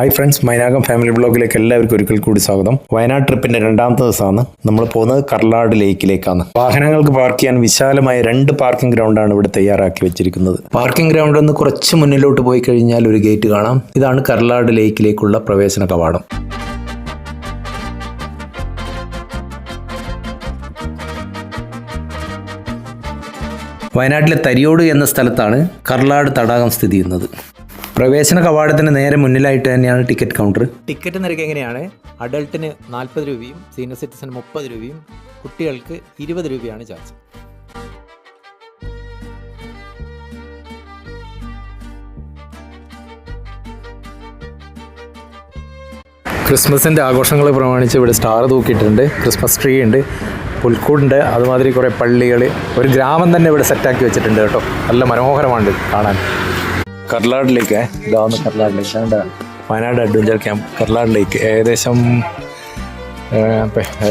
Hi friends Mainakam family ബ്ലോഗിലേക്ക് എല്ലാവർക്കും ഒരിക്കൽ കൂടി സ്വാഗതം. വയനാട് ട്രിപ്പിന്റെ രണ്ടാമത്തെ ദിവസമാണ്. നമ്മൾ പോകുന്നത് കർലാട് ലേക്കിലേക്കാണ്. വാഹനങ്ങൾക്ക് പാർക്ക് ചെയ്യാൻ വിശാലമായ രണ്ട് പാർക്കിംഗ് ഗ്രൗണ്ടാണ് ഇവിടെ തയ്യാറാക്കി വെച്ചിരിക്കുന്നത്. പാർക്കിംഗ് ഗ്രൗണ്ടിൽ നിന്ന് കുറച്ച് മുന്നിലോട്ട് പോയി കഴിഞ്ഞാൽ ഒരു ഗേറ്റ് കാണാം. ഇതാണ് കർലാട് ലേക്കിലേക്കുള്ള പ്രവേശന കവാടം. വയനാട്ടിലെ തരിയോട് എന്ന സ്ഥലത്താണ് കർലാട് തടാകം സ്ഥിതി ചെയ്യുന്നത്. പ്രവേശന കവാടത്തിന് നേരെ മുന്നിലായിട്ട് തന്നെയാണ് ടിക്കറ്റ് കൗണ്ടർ ടിക്കറ്റ് നിരക്ക് എങ്ങനെയാണ്? അഡൾട്ടിന് നാൽപ്പത് രൂപയും സീനിയർ സിറ്റിസൺ മുപ്പത് രൂപയും കുട്ടികൾക്ക് ഇരുപത് രൂപയാണ് ചാർജ് ക്രിസ്മസിന്റെ ആഘോഷങ്ങൾ പ്രമാണിച്ച് ഇവിടെ സ്റ്റാർ തൂക്കിയിട്ടുണ്ട്. ക്രിസ്മസ് ട്രീ ഉണ്ട് പുൽക്കൂടുണ്ട് അതുമാതിരി കുറേ പള്ളികൾ ഒരു ഗ്രാമം തന്നെ ഇവിടെ സെറ്റാക്കി വെച്ചിട്ടുണ്ട് കേട്ടോ. നല്ല മനോഹരമാണ് കാണാൻ. കർലാട് ലേക്ക് ഇതാവുന്ന കർലാട് ലേക്ക് വേണ്ട Wayanad adventure camp Karlad lake ഏകദേശം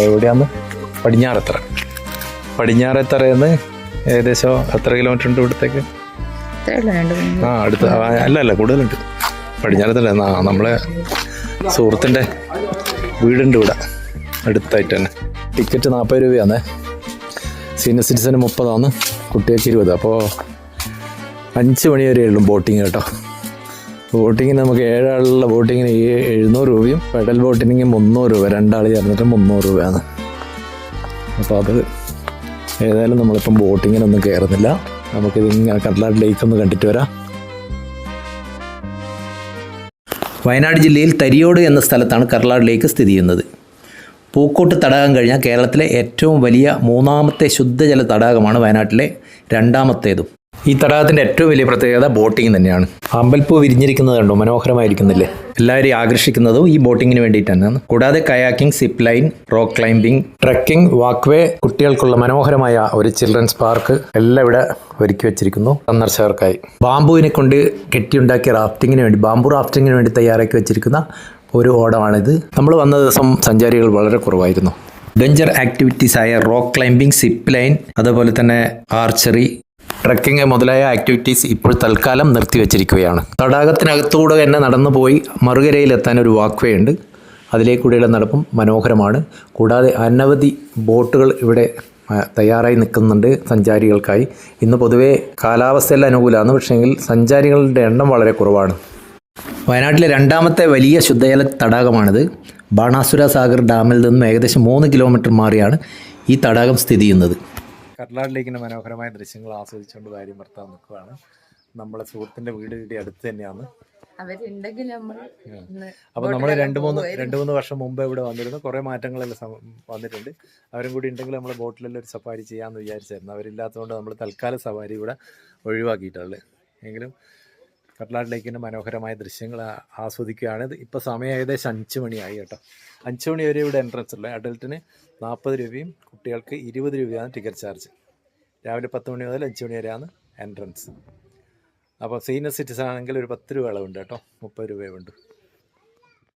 എവിടെയാന്ന്? പടിഞ്ഞാറെത്ര പടിഞ്ഞാറെത്തറയെന്ന് ഏകദേശം എത്ര കിലോമീറ്റർ ഉണ്ട് ഇവിടത്തേക്ക്? ആ അടുത്ത് അല്ല അല്ല കൂടുതലുണ്ട്. പടിഞ്ഞാറെത്തറ എന്നാ നമ്മളെ സുഹൃത്തിന്റെ വീടുണ്ട് ഇവിടെ. അടുത്തായിട്ട് തന്നെ. ടിക്കറ്റ് നാൽപ്പത് രൂപയാണ് സീനിയർ സിറ്റിസന് മുപ്പതാണ് കുട്ടികൾക്ക് ഇരുപത്. അപ്പോൾ അഞ്ച് മണി വരെ ഉള്ളൂ ബോട്ടിങ് കേട്ടോ. ബോട്ടിങ്ങിന് നമുക്ക് ഏഴാളുള്ള ബോട്ടിങ്ങിന് എഴുന്നൂറ് രൂപയും പെഡൽ ബോട്ടിങ്ങിന് മുന്നൂറ് രൂപ രണ്ടാൾ ചേർന്നിട്ട് മുന്നൂറ് രൂപയാണ്. അപ്പോൾ അത് ഏതായാലും നമ്മളിപ്പം ബോട്ടിങ്ങിനൊന്നും കയറുന്നില്ല നമുക്കിത് ഇങ്ങനെ കടലാട് ലേക്ക് ഒന്ന് കണ്ടിട്ട് വരാം. വയനാട് ജില്ലയിൽ തരിയോട് എന്ന സ്ഥലത്താണ് കർലാട് ലേക്ക് സ്ഥിതി ചെയ്യുന്നത്. പൂക്കോട്ട് തടാകം കഴിഞ്ഞാൽ കേരളത്തിലെ ഏറ്റവും വലിയ മൂന്നാമത്തെ ശുദ്ധജല തടാകമാണ് വയനാട്ടിലെ രണ്ടാമത്തേതും. ഈ തടാകത്തിന്റെ ഏറ്റവും വലിയ പ്രത്യേകത ബോട്ടിംഗ് തന്നെയാണ്. അമ്പൽപ്പൂ വിരിഞ്ഞിരിക്കുന്നത് കണ്ടോ? മനോഹരമായിരിക്കുന്നില്ലേ? എല്ലാവരെയും ആകർഷിക്കുന്നതും ഈ ബോട്ടിങ്ങിന് വേണ്ടിയിട്ട് തന്നെയാണ് കൂടാതെ kayaking zip line rock climbing trekking walkway കുട്ടികൾക്കുള്ള മനോഹരമായ ഒരു ചിൽഡ്രൻസ് പാർക്ക് എല്ലാം ഇവിടെ ഒരുക്കി വെച്ചിരിക്കുന്നു. സന്ദർശകർക്കായി. ബാമ്പുവിനെ കൊണ്ട് കെട്ടിയുണ്ടാക്കിയ റാഫ്റ്റിങ്ങിന് വേണ്ടി ബാമ്പു റാഫ്റ്റിങ്ങിന് വേണ്ടി തയ്യാറാക്കി വെച്ചിരിക്കുന്ന ഒരു ഓടമാണിത്. നമ്മൾ വന്ന ദിവസം സഞ്ചാരികൾ വളരെ കുറവായിരുന്നു. അഡ്വഞ്ചർ ആക്ടിവിറ്റീസ് ആയ റോക്ക് ക്ലൈംബിംഗ് സിപ്പ് ലൈൻ അതുപോലെ തന്നെ ആർച്ചറി ട്രക്കിംഗ് മുതലായ ആക്ടിവിറ്റീസ് ഇപ്പോൾ തൽക്കാലം നിർത്തിവെച്ചിരിക്കുകയാണ്. തടാകത്തിനകത്തൂടെ തന്നെ നടന്നു പോയി മറുകരയിലെത്താൻ ഒരു വാക്വേ ഉണ്ട്. അതിലേക്കൂടെയുള്ള നടപ്പും മനോഹരമാണ്. കൂടാതെ അനവധി ബോട്ടുകൾ ഇവിടെ തയ്യാറായി നിൽക്കുന്നുണ്ട് സഞ്ചാരികൾക്കായി. ഇന്ന് പൊതുവേ കാലാവസ്ഥയെല്ലാം അനുകൂലമാണ്. പക്ഷേങ്കിൽ സഞ്ചാരികളുടെ എണ്ണം വളരെ കുറവാണ്. വയനാട്ടിലെ രണ്ടാമത്തെ വലിയ ശുദ്ധജല തടാകമാണിത്. ബാണാസുര സാഗർ ഡാമിൽ നിന്നും ഏകദേശം മൂന്ന് കിലോമീറ്റർ മാറിയാണ് ഈ തടാകം സ്ഥിതി ചെയ്യുന്നത്. ലേക്കിന്റെ മനോഹരമായ ദൃശ്യങ്ങൾ ആസ്വദിച്ചുകൊണ്ട് ഭാര്യ ഭർത്താവ് നിൽക്കുകയാണ്. നമ്മളെ സുഹൃത്തിന്റെ വീട് ഇവിടെ അടുത്ത് തന്നെയാണ്. അപ്പൊ നമ്മൾ രണ്ട് മൂന്ന് രണ്ട് മൂന്ന് വർഷം മുമ്പ് ഇവിടെ വന്നിരുന്നു. കുറേ മാറ്റങ്ങളെല്ലാം വന്നിട്ടുണ്ട്. അവരും കൂടി ഉണ്ടെങ്കിൽ നമ്മൾ ബോട്ടിലെല്ലാം ഒരു സഫാരി ചെയ്യാമെന്ന് വിചാരിച്ചായിരുന്നു. അവരില്ലാത്തതുകൊണ്ട് നമ്മൾ തൽക്കാലം സഫാരി ഇവിടെ ഒഴിവാക്കിയിട്ടുള്ളത്. എങ്കിലും കട്ലാട് ലേക്കിന്റെ മനോഹരമായ ദൃശ്യങ്ങൾ ആസ്വദിക്കുകയാണ്. ഇപ്പോൾ സമയം ഏകദേശം അഞ്ച് മണിയായി കേട്ടോ. അഞ്ച് മണി വരെ ഇവിടെ എൻട്രൻസ് ഉള്ളത് അഡൽട്ടിന് നാൽപ്പത് രൂപയും കുട്ടികൾക്ക് ഇരുപത് രൂപയാണ് ടിക്കറ്റ് ചാർജ് രാവിലെ പത്ത് മണി മുതൽ അഞ്ച് മണി വരെയാണ് എൻട്രൻസ് അപ്പോൾ സീനിയർ സിറ്റിസൺ ആണെങ്കിൽ ഒരു പത്ത് രൂപ അളവുണ്ട് കേട്ടോ. മുപ്പത് രൂപയുണ്ട്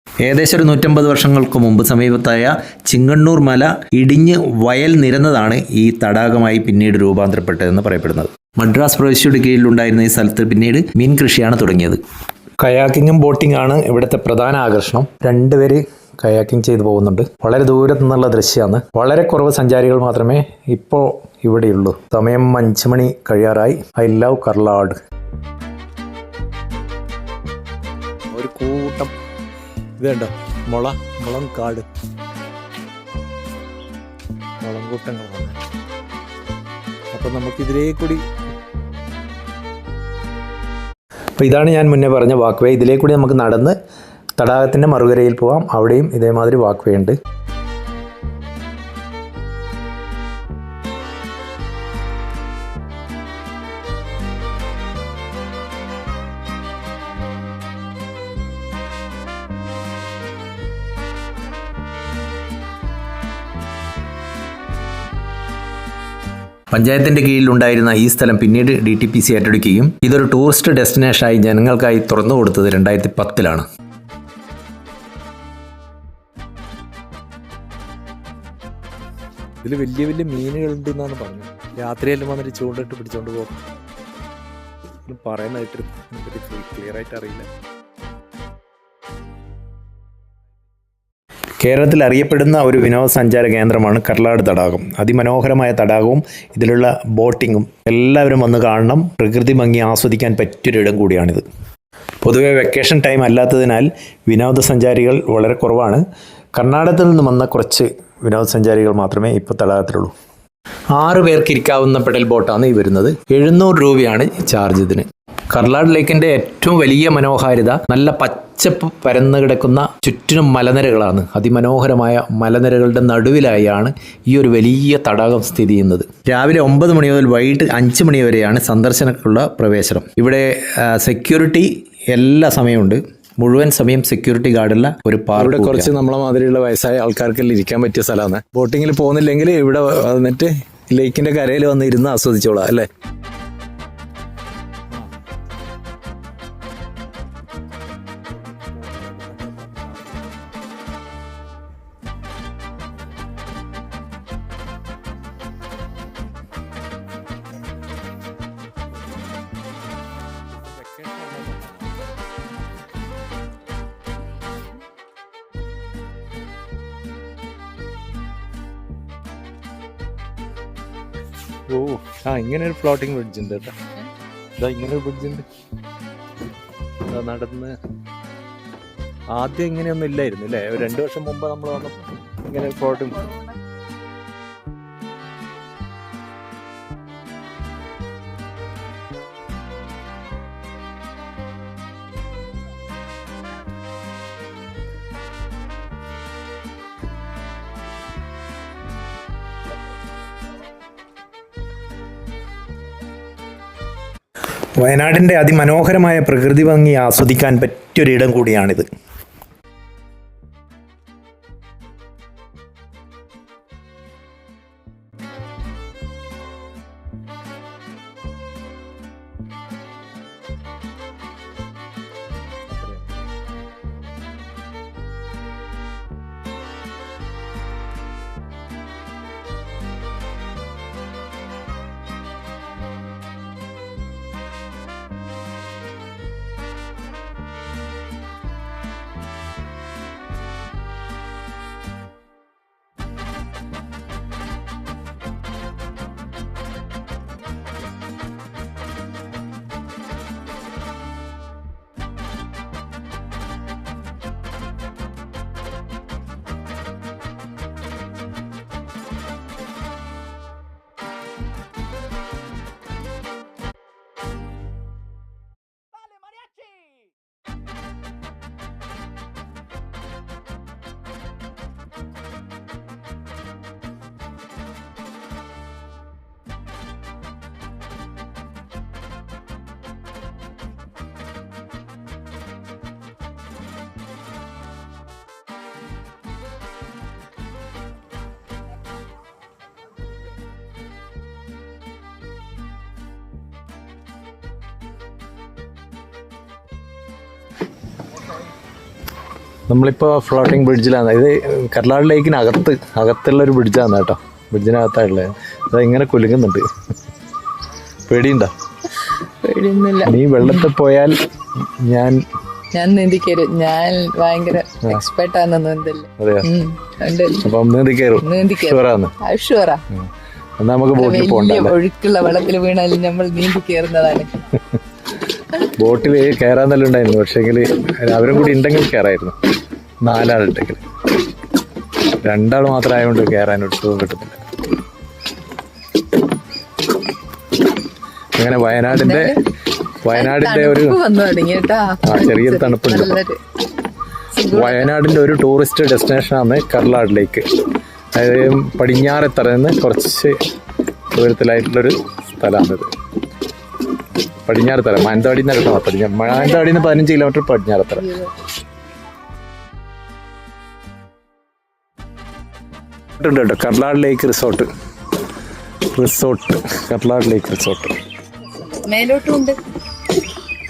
ഏകദേശം ഒരു നൂറ്റമ്പത് വർഷങ്ങൾക്ക് മുമ്പ് സമീപത്തായ ചിങ്ങണ്ണൂർ മല ഇടിഞ്ഞ് വയൽ നിരന്നതാണ് ഈ തടാകമായി പിന്നീട് രൂപാന്തരപ്പെട്ടതെന്ന് പറയപ്പെടുന്നത്. മദ്രാസ് പ്രവിശ്യയുടെ കീഴിലുണ്ടായിരുന്ന ഈ സ്ഥലത്ത് പിന്നീട് മീൻ കൃഷിയാണ് തുടങ്ങിയത്. കയാക്കിങ്ങും ബോട്ടിംഗ് ആണ് ഇവിടുത്തെ പ്രധാന ആകർഷണം. രണ്ടുപേര് കയാക്കിംഗ് ചെയ്തു പോകുന്നുണ്ട്. വളരെ ദൂരത്തു നിന്നുള്ള ദൃശ്യമാണ്. വളരെ കുറവ് സഞ്ചാരികൾ മാത്രമേ ഇപ്പോൾ ഇവിടെയുള്ളൂ. സമയം അഞ്ച് മണി കഴിയാറായി. I love Karlad. ഒരു കൂട്ടം. ഇത് മുള മുളം കാട്. മുളം കൂട്ടങ്ങളാണ് അപ്പം നമുക്ക് ഇതിലേ കൂടി അപ്പോൾ ഇതാണ് ഞാൻ മുന്നേ പറഞ്ഞ വാക്ക് വേ ഇതിലേ കൂടി നമുക്ക് നടന്ന് തടാകത്തിന്റെ മറുകരയിൽ പോവാം. അവിടെയും ഇതേമാതിരി വാക്ക് വേ ഉണ്ട്. പഞ്ചായത്തിന്റെ കീഴിലുണ്ടായിരുന്ന ഈ സ്ഥലം പിന്നീട് ഡി ടി പി സി ഏറ്റെടുക്കുകയും ഇതൊരു ടൂറിസ്റ്റ് ഡെസ്റ്റിനേഷനായി ജനങ്ങൾക്കായി തുറന്നു കൊടുത്തത് രണ്ടായിരത്തി പത്തിലാണ് ഇതിൽ വലിയ വലിയ മീനുകളുണ്ട് എന്നാണ് പറഞ്ഞത്. രാത്രിയെല്ലാം വന്നിട്ട് ചൂണ്ടിട്ട് പിടിച്ചോണ്ട് പോകും. പറയുന്നതായിട്ട് ക്ലിയർ ആയിട്ട് അറിയില്ല. കേരളത്തിൽ അറിയപ്പെടുന്ന ഒരു വിനോദസഞ്ചാര കേന്ദ്രമാണ് കർലാട് തടാകം. അതിമനോഹരമായ തടാകവും ഇതിലുള്ള ബോട്ടിങ്ങും എല്ലാവരും വന്ന് കാണണം. പ്രകൃതി ഭംഗി ആസ്വദിക്കാൻ പറ്റിയൊരിടം കൂടിയാണിത്. പൊതുവെ വെക്കേഷൻ ടൈം അല്ലാത്തതിനാൽ വിനോദസഞ്ചാരികൾ വളരെ കുറവാണ്. കർണാടകത്തിൽ നിന്ന് വന്ന കുറച്ച് വിനോദസഞ്ചാരികൾ മാത്രമേ ഇപ്പോൾ തടാകത്തിലുള്ളൂ. ആറ് പേർക്ക് ഇരിക്കാവുന്ന പെഡൽ ബോട്ടാണ് ഈ വരുന്നത്. എഴുന്നൂറ് രൂപയാണ് ചാർജ് ഇതിന്. കർലാട് ലേക്കിന്റെ ഏറ്റവും വലിയ മനോഹാരിത നല്ല പച്ചപ്പ് പരന്നു കിടക്കുന്ന ചുറ്റിനും മലനിരകളാണ്. അതിമനോഹരമായ മലനിരകളുടെ നടുവിലായാണ് ഈ ഒരു വലിയ തടാകം സ്ഥിതി ചെയ്യുന്നത്. രാവിലെ ഒമ്പത് മണി മുതൽ വൈകിട്ട് അഞ്ച് മണി വരെയാണ് സന്ദർശനക്കുള്ള പ്രവേശനം. ഇവിടെ സെക്യൂരിറ്റി എല്ലാ സമയമുണ്ട്. മുഴുവൻ സമയം സെക്യൂരിറ്റി ഗാർഡുള്ള ഒരു പാർക്ക് ഇവിടെ കുറച്ച് നമ്മളെ മാതിരിയുള്ള വയസ്സായ ആൾക്കാർക്കെല്ലാം ഇരിക്കാൻ പറ്റിയ സ്ഥലമാണ്. ബോട്ടിങ്ങിൽ പോകുന്നില്ലെങ്കിൽ ഇവിടെ വന്നിട്ട് ലേക്കിന്റെ കരയിൽ വന്ന് ഇരുന്ന് ആസ്വദിച്ചോളാം അല്ലേ? ഓ ആ ഇങ്ങനെ ഒരു ഫ്ലോട്ടിംഗ് ബ്രിഡ്ജ് ഉണ്ട് കേട്ടോ. ഇതാ ഇങ്ങനെ ഒരു ബ്രിഡ്ജ് ഉണ്ട് നടന്ന് ആദ്യം ഇങ്ങനെയൊന്നും ഇല്ലായിരുന്നു അല്ലേ ഒരു രണ്ടു വർഷം മുമ്പ് നമ്മൾ വന്നപ്പോൾ ഇങ്ങനെ ഫ്ലോട്ടിംഗ് വയനാടിന്റെ അതിമനോഹരമായ പ്രകൃതി ഭംഗി ആസ്വദിക്കാൻ പറ്റിയൊരിടം കൂടിയാണിത്. നമ്മളിപ്പോൾ ഫ്ലോട്ടിംഗ് ബ്രിഡ്ജിലാണ് ഇത് കർലാട് ലേക്കിന് അകത്ത് അകത്തുള്ള ഒരു ബ്രിഡ്ജാണ് കേട്ടോ. ബ്രിഡ്ജിനകത്താണുള്ളത് അത് ഇങ്ങനെ കുലുങ്ങുന്നുണ്ട്. പേടിയുണ്ടോ? പേടിയൊന്നുമില്ല. നീ വെള്ളത്തിൽ പോയാൽ ഞാൻ ഞാൻ നീന്തിക്കരും. ഞാൻ ഭയങ്കര എക്സ്പെർട്ട് ആണ്. നീന്തൽ ഒഴുക്കുള്ള വെള്ളത്തിൽ വീണാലും നമ്മൾ നീന്തി കയറുന്നതാണ് ബോട്ടിൽ കയറാൻ നല്ല ഉണ്ടായിരുന്നു. പക്ഷേങ്കിൽ അവരും കൂടി ഉണ്ടെങ്കിൽ കയറായിരുന്നു. നാലാളുണ്ടെങ്കിൽ. രണ്ടാൾ മാത്രം ആയതുകൊണ്ട് കയറാൻ ഒട്ടും കിട്ടുന്നില്ല അങ്ങനെ വയനാടിന്റെ വയനാടിന്റെ ഒരു ചെറിയ വന്നു ആ, ചെറിയൊരു തണുപ്പുണ്ട്. വയനാടിന്റെ ഒരു ടൂറിസ്റ്റ് ഡെസ്റ്റിനേഷനാണ് കർലാട് ലേക്ക് അതായത് പടിഞ്ഞാറെത്തറ നിന്ന് കുറച്ച് ദൂരത്തിലായിട്ടുള്ളൊരു സ്ഥലമാണിത്. പടിഞ്ഞാറെത്തറ മാനന്തവാടി കേട്ടോ പടിഞ്ഞാറ് മാനന്തവാടി നിന്ന് പതിനഞ്ച് കിലോമീറ്റർ പടിഞ്ഞാറത്തറ ഉണ്ട് കേട്ടോ Karlad lake resort. Resort Karlad lake resort. മേലോട്ടുണ്ട്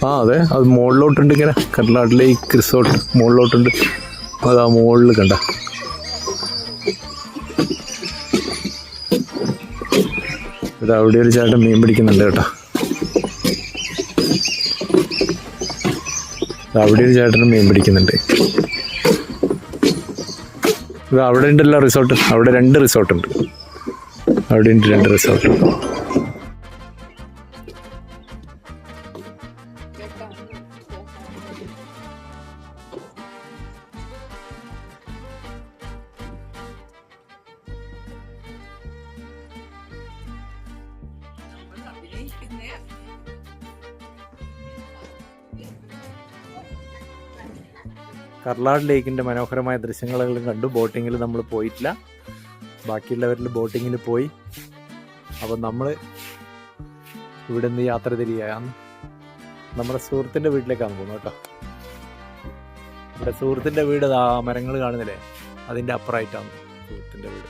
ആ അതെ അത് മുകളിലോട്ടുണ്ട് ഇങ്ങനെ. കർലാട് ലേക്ക് റിസോർട്ട് മുകളിലോട്ടുണ്ട്. അതാ മുകളിൽ കണ്ട. ഇത് അവിടെ ഒരു ചേട്ടൻ മീൻ പിടിക്കുന്നുണ്ട് കേട്ടോ. അവിടെ ഒരു ചേട്ടനും മീൻ പിടിക്കുന്നുണ്ട്. ഇത് അവിടെ ഉണ്ടല്ലോ റിസോർട്ട്. അവിടെ രണ്ട് റിസോർട്ടുണ്ട്. അവിടെ ഉണ്ട് രണ്ട് റിസോർട്ട്. കർലാട് ലേക്കിന്റെ മനോഹരമായ ദൃശ്യങ്ങളെല്ലാം കണ്ടു. ബോട്ടിങ്ങിൽ നമ്മൾ പോയിട്ടില്ല. ബാക്കിയുള്ളവരിൽ ബോട്ടിങ്ങിൽ പോയി. അപ്പം നമ്മൾ ഇവിടെ നിന്ന് യാത്ര തിരികെയാണ്. നമ്മുടെ സുഹൃത്തിന്റെ വീട്ടിലേക്കാണ് പോകുന്നത് കേട്ടോ. ഇവിടെ സുഹൃത്തിന്റെ വീട് ആ മരങ്ങൾ കാണുന്നില്ലേ? അതിന്റെ അപ്പുറമായിട്ടാണ് സുഹൃത്തിന്റെ വീട്.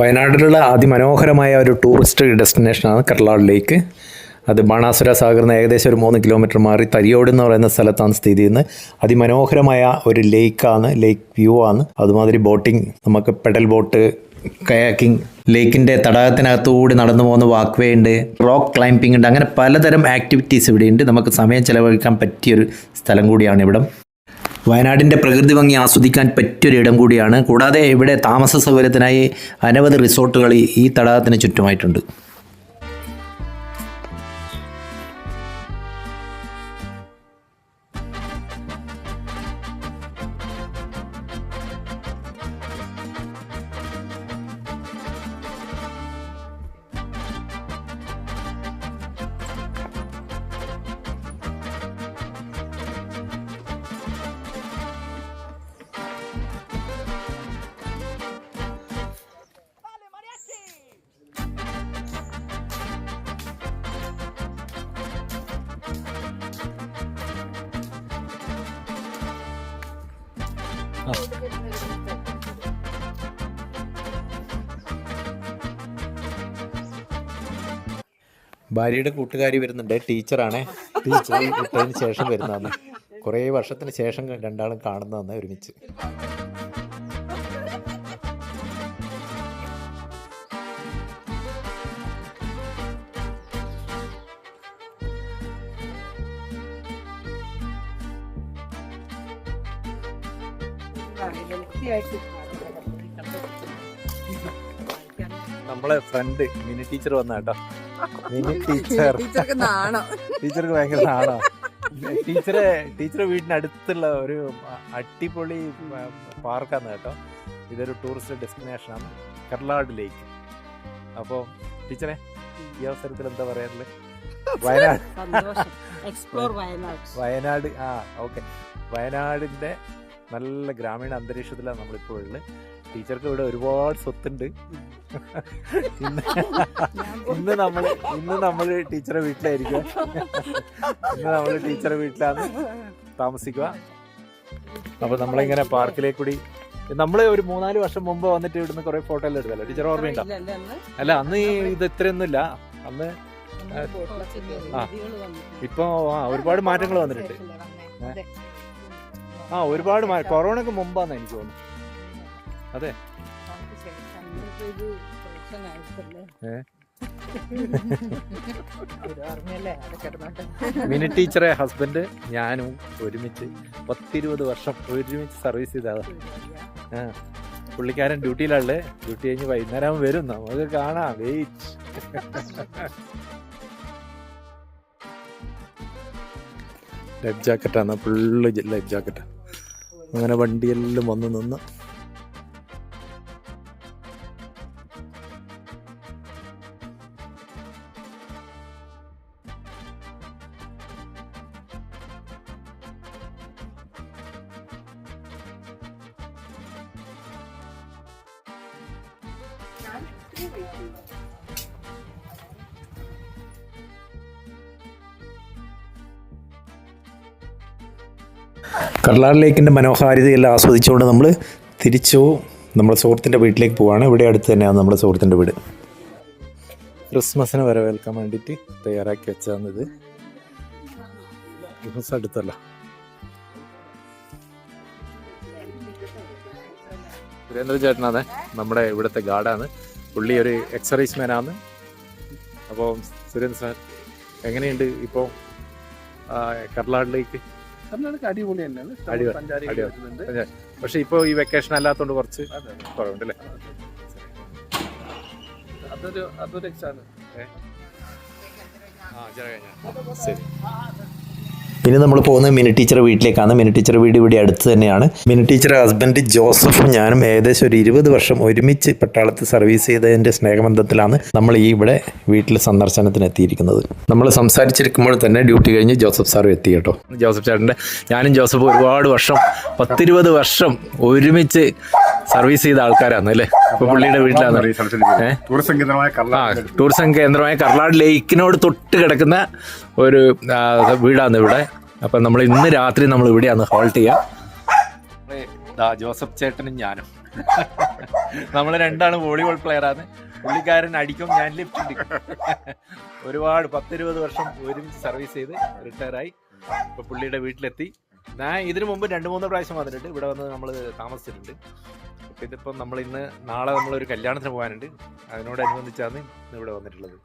വയനാട്ടിലുള്ള അതിമനോഹരമായ ഒരു ടൂറിസ്റ്റ് ഡെസ്റ്റിനേഷനാണ് കർലാട് ലേക്ക്. അത് ബാണാസുര സാഗറിന് ഏകദേശം ഒരു മൂന്ന് കിലോമീറ്റർ മാറി തരിയോട് എന്ന് പറയുന്ന സ്ഥലത്താണ് സ്ഥിതി ചെയ്യുന്നത്. അതിമനോഹരമായ ഒരു ലേക്കാണ് ലേക്ക് വ്യൂ ആണ്. അതുമാതിരി ബോട്ടിംഗ് നമുക്ക് പെഡൽ ബോട്ട് കയാക്കിംഗ് ലേക്കിന്റെ തടാകത്തിനകത്തുകൂടി നടന്നു പോകുന്ന വാക്ക് വേ ഉണ്ട് റോക്ക് ക്ലൈംബിംഗ് ഉണ്ട് അങ്ങനെ പലതരം ആക്ടിവിറ്റീസ് ഇവിടെയുണ്ട് നമുക്ക് സമയം ചെലവഴിക്കാൻ പറ്റിയൊരു സ്ഥലം കൂടിയാണ് ഇവിടം. വയനാടിന്റെ പ്രകൃതി ഭംഗി ആസ്വദിക്കാൻ പറ്റിയൊരു ഇടം കൂടിയാണ്. കൂടാതെ ഇവിടെ താമസ സൗകര്യത്തിനായി അനവധി റിസോർട്ടുകൾ ഈ- തടാകത്തിന് ചുറ്റുമായിട്ടുണ്ട്. ഭാര്യയുടെ കൂട്ടുകാരി വരുന്നുണ്ട്. ടീച്ചറാണ്. ടീച്ചർ വിട്ടതിന് ശേഷം വരുന്നതാണ്. കുറേ വർഷത്തിന് ശേഷം രണ്ടാളും കാണുന്നതാണ് ഒരുമിച്ച്. നമ്മളെ ഫ്രണ്ട് മിനി ടീച്ചർ വന്ന കേട്ടോ മിനി ടീച്ചർ ടീച്ചർക്ക് ടീച്ചർക്ക് ഭയങ്കര നാണോ? ടീച്ചറെ ടീച്ചറെ വീടിനടുത്തുള്ള ഒരു അടിപൊളി പാർക്കാണ് കേട്ടോ. ഇതൊരു ടൂറിസ്റ്റ് ഡെസ്റ്റിനേഷനാണ് കർലാട് ലേക്ക് അപ്പോൾ ടീച്ചറെ ഈ അവസരത്തിൽ എന്താ പറയാറുള്ളത് വയനാട്. എക്സ്പ്ലോർ വയനാട്. വയനാട് ആ ഓക്കെ വയനാടിന്റെ നല്ല ഗ്രാമീണ അന്തരീക്ഷത്തിലാണ് നമ്മളിപ്പോൾ ഉള്ളത്. ടീച്ചർക്ക് ഇവിടെ ഒരുപാട് സ്വത്തുണ്ട്. ഇന്ന് ഇന്ന് നമ്മൾ ഇന്ന് നമ്മൾ ടീച്ചറെ വീട്ടിലായിരിക്കും. ഇന്ന് നമ്മൾ ടീച്ചറെ വീട്ടിലാണ് താമസിക്കുക. അപ്പൊ നമ്മളിങ്ങനെ പാർക്കിലേക്ക് കൂടി നമ്മൾ ഒരു മൂന്നാൽ വർഷം മുമ്പ് വന്നിട്ട് ഇവിടുന്ന് കുറെ ഫോട്ടോ എല്ലാം എടുത്തല്ലോ ടീച്ചർ ഓർമ്മയുണ്ടോ? അല്ല അന്ന് ഇത് ഇത്രയൊന്നുമില്ല. അന്ന് ആ. ഇപ്പൊ ആ ഒരുപാട് മാറ്റങ്ങൾ വന്നിട്ടുണ്ട്. ആ ഒരുപാട് കൊറോണക്ക് മുമ്പാന്ന് എനിക്ക് തോന്നുന്നു. അതെ. മിനി ടീച്ചറെ ഹസ്ബൻഡ് ഞാനും ഒരുമിച്ച് പത്തിരുപത് വർഷം ഒരുമിച്ച് സർവീസ് ചെയ്താ പുള്ളിക്കാരൻ ഡ്യൂട്ടിയിലാൾ ഡ്യൂട്ടി കഴിഞ്ഞ് വൈകുന്നേരം വരും. നമുക്ക് കാണാം. വെയിറ്റ് ലൈഫ് ജാക്കറ്റാണ് ഫുള്ള് ലൈഫ് ജാക്കറ്റ് അങ്ങനെ വണ്ടിയെല്ലാം വന്ന് നിന്ന് കർലാർ ലേക്കിന്റെ മനോഹാരിതയെല്ലാം ആസ്വദിച്ചുകൊണ്ട് നമ്മൾ തിരിച്ചു നമ്മുടെ സുഹൃത്തിന്റെ വീട്ടിലേക്ക് പോവാണ്. ഇവിടെ അടുത്ത് തന്നെയാണ് നമ്മുടെ സുഹൃത്തിന്റെ വീട്. ക്രിസ്മസിനെ വരവേൽക്കാൻ വേണ്ടിയിട്ട് തയ്യാറാക്കി വെച്ചാണ് ഇത് ക്രിസ്മസ് അടുത്തല്ല. സുരേന്ദ്ര ചേട്ടനാണ് നമ്മുടെ ഇവിടുത്തെ ഗാർഡാണ്. പുള്ളി ഒരു എക്സർസൈസ് മാനാണ് അപ്പോൾ സുരേന്ദ്ര സാർ എങ്ങനെയുണ്ട് ഇപ്പോൾ കർണാടിലേക്ക് കർണാടക അടിപൊളി തന്നെയാണ്. പക്ഷെ ഇപ്പോൾ ഈ വെക്കേഷൻ അല്ലാത്തതുകൊണ്ട് കുറച്ച്. കുറവുണ്ടല്ലേ? അതൊരു അതൊരു എക്സാണ് ആ ചെറിയ ശരി. ഇനി നമ്മൾ പോകുന്നത് മിനി ടീച്ചർ വീട്ടിലേക്കാണ്. മിനി ടീച്ചർ വീട് ഇവിടെ അടുത്ത് തന്നെയാണ്. മിനി ടീച്ചർ ഹസ്ബൻഡ് ജോസഫും ഞാനും ഏകദേശം ഒരു ഇരുപത് വർഷം ഒരുമിച്ച് പട്ടാളത്ത് സർവീസ് ചെയ്തതിന്റെ സ്നേഹബന്ധത്തിലാണ് നമ്മൾ ഈ ഇവിടെ വീട്ടിൽ സന്ദർശനത്തിന് എത്തിയിരിക്കുന്നത് നമ്മൾ സംസാരിച്ചിരിക്കുമ്പോൾ തന്നെ ഡ്യൂട്ടി കഴിഞ്ഞ് ജോസഫ് സാറും എത്തി കേട്ടോ. ജോസഫ് ചേട്ടന്റെ ഞാനും ജോസഫ് ഒരുപാട് വർഷം പത്തിരുപത് വർഷം ഒരുമിച്ച് സർവീസ് ചെയ്ത ആൾക്കാരാണ് അല്ലേ? അപ്പൊ പുള്ളിയുടെ വീട്ടിലാണ്? ടൂറിസം കേന്ദ്രമായ ആ കർണാടക ടൂറിസം കേന്ദ്രമായ കർണാട് ലേക്കിനോട് തൊട്ട് കിടക്കുന്ന ഒരു വീടാണ് ഇവിടെ. അപ്പം നമ്മൾ ഇന്ന് രാത്രി നമ്മൾ ഇവിടെയാണ് ഹോൾട്ട് ചെയ്യുക ജോസഫ് ചേട്ടനും ഞാനും. നമ്മൾ രണ്ടാണ് വോളിബോൾ പ്ലെയറാണ് പുള്ളിക്കാരൻ അടിക്കും ഞാൻ ലിഫ്റ്റ് ഒരുപാട് പത്തിരുപത് വർഷം ഒരുമിച്ച് സർവീസ് ചെയ്ത് റിട്ടയറായി ഇപ്പൊ പുള്ളിയുടെ വീട്ടിലെത്തി. ഞാൻ ഇതിനു മുമ്പ് രണ്ട് മൂന്ന് പ്രാവശ്യം വന്നിട്ടുണ്ട്. ഇവിടെ വന്ന് നമ്മൾ താമസിച്ചിട്ടുണ്ട്. ഇതിപ്പം നമ്മൾ ഇന്ന് നാളെ നമ്മളൊരു കല്യാണത്തിന് പോകാനുണ്ട്. അതിനോടനുബന്ധിച്ചാണ് ഇന്ന് ഇവിടെ വന്നിട്ടുള്ളത്.